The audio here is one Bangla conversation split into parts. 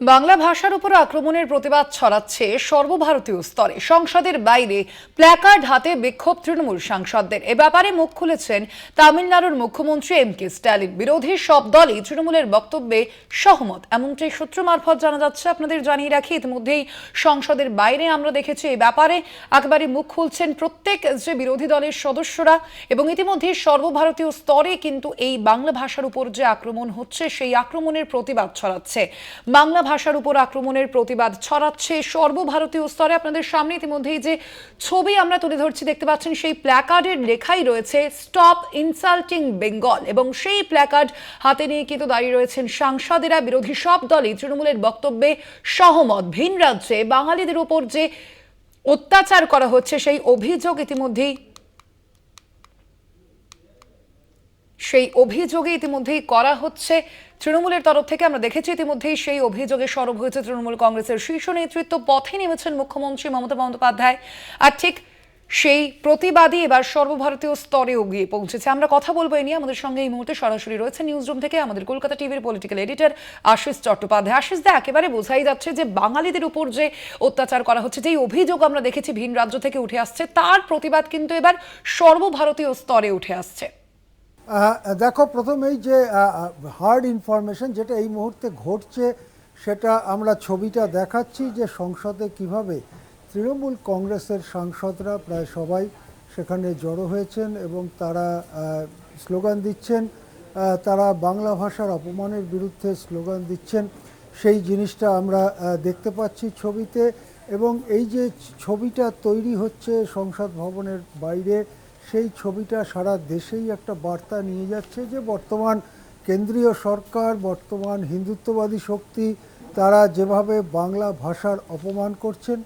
বাংলা ভাষার উপর আক্রমণের প্রতিবাদ ছড়াচ্ছে সর্বভারতীয় স্তরে। সংসদের বাইরে প্ল্যাকার্ড হাতে বিক্ষোভ তৃণমূল সাংসদদের। এ ব্যাপারে মুখ খুলেছেন তামিলনাড়ুর মুখ্যমন্ত্রী এম কে স্ট্যালিন। বিরোধী সব দলই তৃণমূলের বক্তব্যে সহমত। এমনটাই সূত্র মারফত জানা যাচ্ছে, আপনাদের জানিয়ে রাখি, ইতিমধ্যেই সংসদের বাইরে আমরা দেখেছি এই ব্যাপারে একেবারে মুখ খুলছেন প্রত্যেক যে বিরোধী দলের সদস্যরা এবং ইতিমধ্যে সর্বভারতীয় স্তরে কিন্তু এই বাংলা ভাষার উপর যে আক্রমণ হচ্ছে, সেই আক্রমণের প্রতিবাদ ছড়াচ্ছে। বাংলা ভাষার উপর আক্রমণের প্রতিবাদ ছড়াচ্ছে সর্বভারতীয় স্তরে। আপনাদের সামনে ইতিমধ্যেই যে ছবি আমরা তুলে ধরছি, দেখতে পাচ্ছেন সেই প্ল্যাকার্ডের লেখাই রয়েছে, স্টপ ইনসাল্টিং বেঙ্গল এবং সেই প্ল্যাকার্ড হাতে নিয়ে কিন্তু দাঁড়িয়ে রয়েছেন সাংসদেরা, বিরোধী সব দলই। তৃণমূলের বক্তব্যে সহমত। ভিন রাজ্যে বাঙালিদের উপর যে অত্যাচার করা হচ্ছে, সেই অভিযোগ ইতিমধ্যেই সেই অভিযোগে ইতিমধ্যেই করা হচ্ছে। তৃণমূলের তরফ থেকে আমরা দেখেছি ইতিমধ্যেই সেই অভিযোগে সরব হয়েছে তৃণমূল কংগ্রেসের শীর্ষ নেতৃত্ব। পথে নেমেছেন মুখ্যমন্ত্রী মমতা বন্দ্যোপাধ্যায়। আর ঠিক সেই প্রতিবাদী এবার সর্বভারতীয় স্তরেও গিয়ে পৌঁছেছে। আমরা কথা বলব এই নিয়ে। আমাদের সঙ্গে এই মুহূর্তে সরাসরি রয়েছে নিউজ রুম থেকে আমাদের কলকাতা টিভির পলিটিক্যাল এডিটর আশিস চট্টোপাধ্যায়। আশিস দা, একেবারে বোঝাই যাচ্ছে যে বাঙালিদের উপর যে অত্যাচার করা হচ্ছে, যেই অভিযোগ আমরা দেখেছি ভিন রাজ্য থেকে উঠে আসছে, তার প্রতিবাদ কিন্তু এবার সর্বভারতীয় স্তরে উঠে আসছে। দেখো প্রথমেই যে হার্ড ইনফরমেশন যেটা এই মুহূর্তে ঘটছে, সেটা আমরা ছবিটা দেখাচ্ছি যে সংসদে কীভাবে তৃণমূল কংগ্রেসের সাংসদরা প্রায় সবাই সেখানে জড়ো হয়েছেন এবং তারা স্লোগান দিচ্ছেন। তারা বাংলা ভাষার অপমানের বিরুদ্ধে স্লোগান দিচ্ছেন। সেই জিনিসটা আমরা দেখতে পাচ্ছি ছবিতে এবং এই যে ছবিটা তৈরি হচ্ছে সংসদ ভবনের বাইরে সেই ছবিটা সারা দেশেই একটা বার্তা নিয়ে যাচ্ছে যে বর্তমান কেন্দ্রীয় সরকার বর্তমান হিন্দুত্ববাদী শক্তি তারা যেভাবে বাংলা ভাষার অপমান করছেন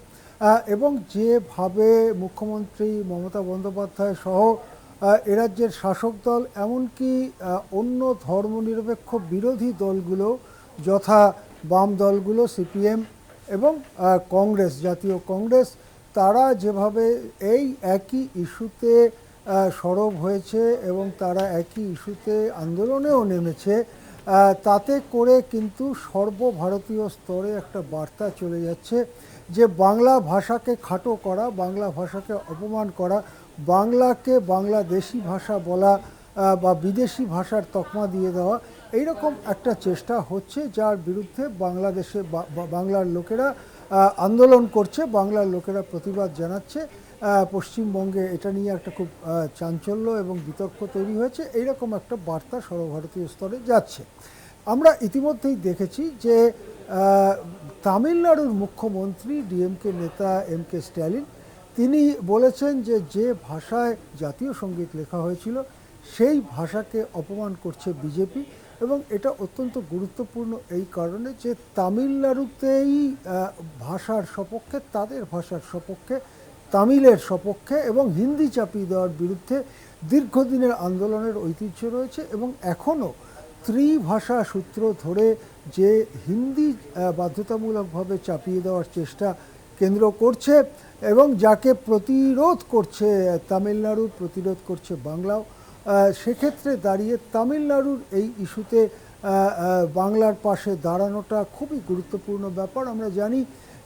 এবং যেভাবে মুখ্যমন্ত্রী মমতা বন্দ্যোপাধ্যায় সহ আহ, এ রাজ্যের শাসক দল এমনকি অন্য ধর্মনিরপেক্ষ বিরোধী দলগুলো যথা বাম দলগুলো সিপিএম এবং কংগ্রেস জাতীয় কংগ্রেস তারা যেভাবে এই একই ইস্যুতে সরব হয়েছে এবং তারা একই ইস্যুতে আন্দোলনেও নেমেছে। তাতে করে কিন্তু সর্বভারতীয় স্তরে একটা বার্তা চলে যাচ্ছে যে বাংলা ভাষাকে খাটো করা, বাংলা ভাষাকে অপমান করা, বাংলাকে বাংলাদেশি ভাষা বলা বা বিদেশি ভাষার তকমা দিয়ে দেওয়া, এইরকম একটা চেষ্টা হচ্ছে যার বিরুদ্ধে বাংলাদেশে বাংলার লোকেরা আন্দোলন করছে, বাংলার লোকেরা প্রতিবাদ জানাচ্ছে। পশ্চিমবঙ্গে এটা নিয়ে একটা খুব চাঞ্চল্য এবং বিতর্ক তৈরি হয়েছে। এইরকম একটা বার্তা সর্বভারতীয় স্তরে যাচ্ছে। আমরা ইতিমধ্যেই দেখেছি যে তামিলনাড়ুর মুখ্যমন্ত্রী ডিএমকে নেতা এম কে স্ট্যালিন, তিনি বলেছেন যে যে ভাষায় জাতীয় সংগীত লেখা হয়েছিল, সেই ভাষাকে অপমান করছে বিজেপি এবং এটা অত্যন্ত গুরুত্বপূর্ণ এই কারণে যে তামিলনাড়ুতেই ভাষার সপক্ষে, তাদের ভাষার সপক্ষে তামিলের সপক্ষে এবং হিন্দি চাপিয়ে দেওয়ার বিরুদ্ধে দীর্ঘদিনের আন্দোলনের ঐতিহ্য রয়েছে এবং এখনও ত্রিভাষা সূত্র ধরে যে হিন্দি বাধ্যতামূলকভাবে চাপিয়ে দেওয়ার চেষ্টা কেন্দ্র করছে এবং যাকে প্রতিরোধ করছে তামিলনাড়ু, প্রতিরোধ করছে বাংলাও সেক্ষেত্রে দাঁড়িয়ে তামিলনাড়ুর এই ইস্যুতে বাংলার পাশে দাঁড়ানোটা খুবই গুরুত্বপূর্ণ ব্যাপার। আমরা জানি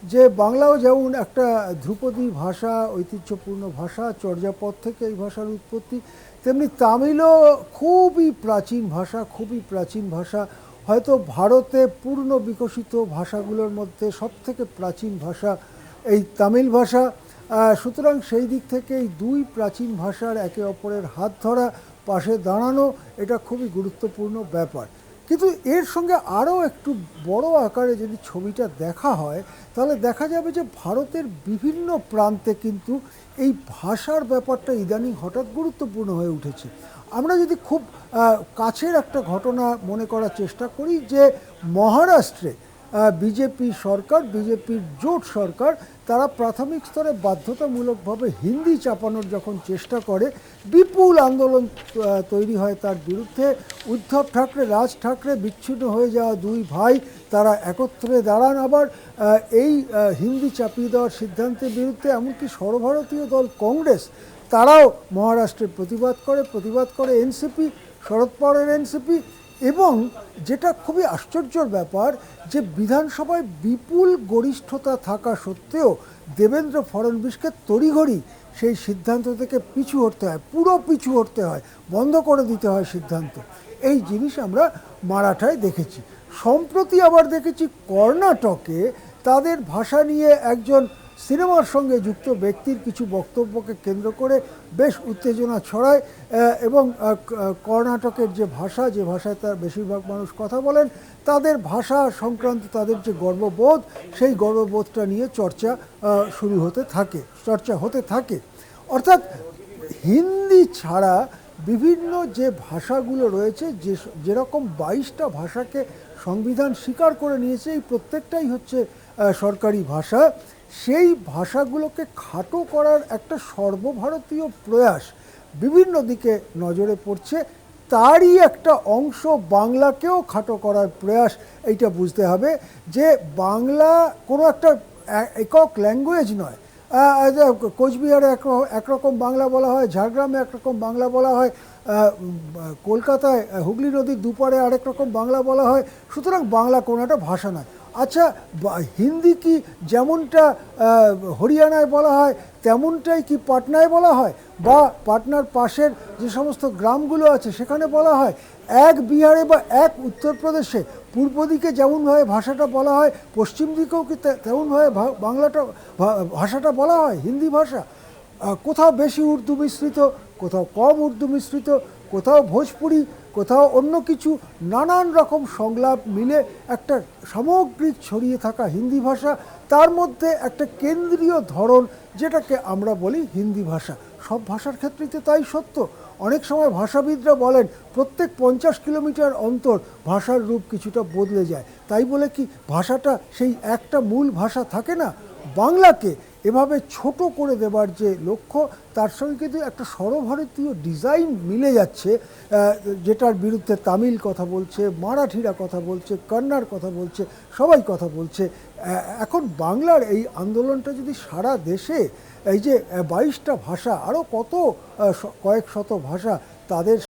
যে বাংলাও যেমন একটা ধ্রুপদী ভাষা, ঐতিহ্যপূর্ণ ভাষা, চর্যাপদ থেকে এই ভাষার উৎপত্তি, তেমনি তামিলও খুবই প্রাচীন ভাষা, খুবই প্রাচীন ভাষা। হয়তো ভারতে পূর্ণ বিকশিত ভাষাগুলোর মধ্যে সবথেকে প্রাচীন ভাষা এই তামিল ভাষা। সুতরাং সেই দিক থেকে এই দুই প্রাচীন ভাষার একে অপরের হাত ধরা, পাশে দাঁড়ানো, এটা খুবই গুরুত্বপূর্ণ ব্যাপার। কিন্তু এর সঙ্গে আরও একটু বড় আকারে যদি ছবিটা দেখা হয়, তাহলে দেখা যাবে যে ভারতের বিভিন্ন প্রান্তে কিন্তু এই ভাষার ব্যাপারটা ইদানিং হঠাৎ গুরুত্বপূর্ণ হয়ে উঠেছে। আমরা যদি খুব কাছের একটা ঘটনা মনে করার চেষ্টা করি যে মহারাষ্ট্রে বিজেপি সরকার, বিজেপির জোট সরকার, তারা প্রাথমিক স্তরে বাধ্যতামূলকভাবে হিন্দি চাপানোর যখন চেষ্টা করে, বিপুল আন্দোলন তৈরি হয় তার বিরুদ্ধে। উদ্ধব ঠাকরে, রাজ ঠাকরে বিচ্ছিন্ন হয়ে যাওয়া দুই ভাই, তারা একত্রে দাঁড়ান আবার এই হিন্দি চাপিয়ে দেওয়ার সিদ্ধান্তের বিরুদ্ধে, এমনকি সর্বভারতীয় দল কংগ্রেস, তারাও মহারাষ্ট্রে প্রতিবাদ করে প্রতিবাদ করে এনসিপি শরদ পাওয়ারের এনসিপি এবং যেটা খুবই আশ্চর্যর ব্যাপার যে বিধানসভায় বিপুল গরিষ্ঠতা থাকা সত্ত্বেও দেবেন্দ্র ফডণবীশকে তড়িঘড়ি সেই সিদ্ধান্ত থেকে পিছু হটতে হয়, পুরো পিছু হটতে হয়, বন্ধ করে দিতে হয় সিদ্ধান্ত। এই জিনিস আমরা মারাঠায় দেখেছি। সম্প্রতি আবার দেখেছি কর্ণাটকে তাদের ভাষা নিয়ে একজন সিনেমার সঙ্গে যুক্ত ব্যক্তির কিছু বক্তব্যকে কেন্দ্র করে বেশ উত্তেজনা ছড়ায় এবং কর্ণাটকের যে ভাষা, যে ভাষায় তার বেশিরভাগ মানুষ কথা বলেন, তাদের ভাষা সংক্রান্ত তাদের যে গর্ববোধ, সেই গর্ববোধটা নিয়ে চর্চা শুরু হতে থাকে, চর্চা হতে থাকে। অর্থাৎ হিন্দি ছাড়া বিভিন্ন যে ভাষাগুলো রয়েছে, যে যেরকম বাইশটা ভাষাকে সংবিধান স্বীকার করে নিয়েছে, এই প্রত্যেকটাই হচ্ছে সরকারি ভাষা। সেই ভাষাগুলোকে খাটো করার একটা সর্বভারতীয় প্রয়াস বিভিন্ন দিকে নজরে পড়ছে, তারই একটা অংশ বাংলাকেও খাটো করার প্রয়াস, এইটা বুঝতে হবে যে বাংলা কোনো একটা একক ল্যাঙ্গুয়েজ নয়। কোচবিহারে এক, একরকম বাংলা বলা হয়, ঝাড়গ্রামে একরকম বাংলা বলা হয় কলকাতায় হুগলি নদীর দুপারে আরেক রকম বাংলা বলা হয়, সুতরাং বাংলা কোনো একটা ভাষা নয়। আচ্ছা হিন্দি কি যেমনটা হরিয়ানায় বলা হয়, তেমনটাই কি পাটনায় বলা হয়? বা পাটনার পাশের যে সমস্ত গ্রামগুলো আছে, সেখানে বলা হয়? এক বিহারে বা এক উত্তরপ্রদেশে পূর্ব দিকে যেমনভাবে ভাষাটা বলা হয়, পশ্চিম দিকেও কি তেমনভাবে বাংলাটা ভাষাটা বলা হয়, হিন্দি ভাষা? কোথাও বেশি উর্দু মিশ্রিত, কোথাও কম উর্দু মিশ্রিত, কোথাও ভোজপুরি কোথাও অন্য কিছু নানান রকম সংলাপ মিলে একটা সামগ্রিক ছড়িয়ে থাকা হিন্দি ভাষা, তার মধ্যে একটা কেন্দ্রীয় ধরন যেটাকে আমরা বলি হিন্দি ভাষা। সব ভাষার ক্ষেত্রেই তাই সত্য। অনেক সময় ভাষাবিদরা বলেন, প্রত্যেক পঞ্চাশ কিলোমিটার অন্তর ভাষার রূপ কিছুটা বদলে যায়। তাই বলে কি, ভাষাটা সেই একটা মূল ভাষা থাকে না? বাংলাকে এভাবে ছোট করে দেবার যে লক্ষ্য, তার সঙ্গে কিন্তু একটা সর্বভারতীয় ডিজাইন মিলে যাচ্ছে যেটার বিরুদ্ধে তামিল কথা বলছে, মারাঠিরা কথা বলছে, কন্নাড় কথা বলছে, সবাই কথা বলছে। এখন বাংলার এই আন্দোলনটা যদি সারা দেশে, এই যে বাইশটা ভাষা আরও কত কয়েক শত ভাষা তাদের